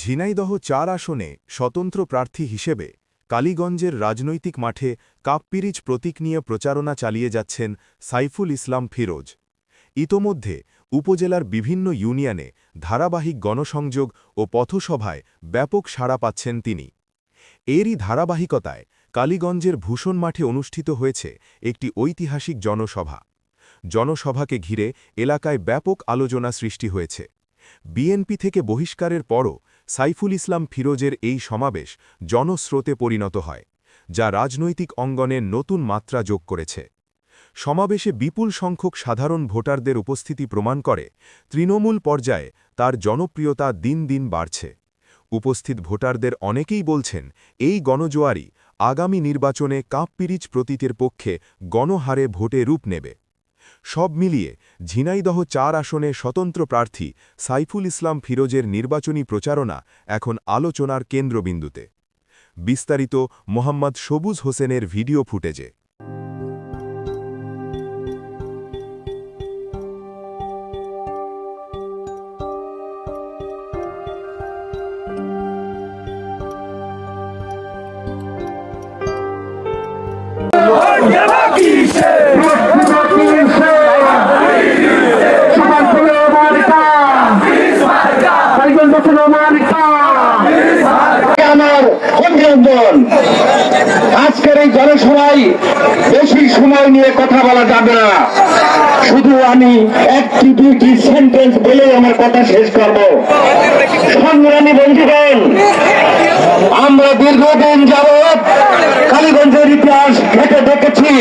ঝিনাইদহ চার আসনে স্বতন্ত্র প্রার্থী হিসেবে কালীগঞ্জের রাজনৈতিক মাঠে কাপপিরিচ প্রতীক নিয়ে প্রচারণা চালিয়ে যাচ্ছেন সাইফুল ইসলাম ফিরোজ। ইতোমধ্যে উপজেলার বিভিন্ন ইউনিয়নে ধারাবাহিক গণসংযোগ ও পথসভায় ব্যাপক সাড়া পাচ্ছেন তিনি। এরই ধারাবাহিকতায় কালীগঞ্জের ভূষণ মাঠে অনুষ্ঠিত হয়েছে একটি ঐতিহাসিক জনসভা। জনসভাকে ঘিরে এলাকায় ব্যাপক আলোচনা সৃষ্টি হয়েছে। বিএনপি থেকে বহিষ্কারের পরও সাইফুল ইসলাম ফিরোজের এই সমাবেশ জনস্রোতে পরিণত হয়, যা রাজনৈতিক অঙ্গনে নতুন মাত্রা যোগ করেছে। সমাবেশে বিপুল সংখ্যক সাধারণ ভোটারদের উপস্থিতি প্রমাণ করে, তৃণমূল পর্যায়ে তার জনপ্রিয়তা দিন দিন বাড়ছে। উপস্থিত ভোটারদের অনেকেই বলছেন, এই গণজোয়ারি আগামী নির্বাচনে কাঁপপিরিচ প্রতীতের পক্ষে গণহারে ভোটে রূপ নেবে। সব মিলিয়ে ঝিনাইদহ চার আসনে স্বতন্ত্র প্রার্থী সাইফুল ইসলাম ফিরোজের নির্বাচনী প্রচারণা এখন আলোচনার কেন্দ্রবিন্দুতে। বিস্তারিত মোহাম্মদ সবুজ হোসেনের ভিডিও ফুটেজে। আমার অভিনন্দন। আজকের এই জনসভায় বেশি সময় নিয়ে কথা বলা যাবে না। শুধু আমি একটি, দুইটি সেন্টেন্স বলে আমার কথা শেষ করব। সংগ্রামী বন্ধুগণ, আমরা দীর্ঘদিন যাবৎ কালীগঞ্জের ইতিহাস ঘেটে দেখেছি।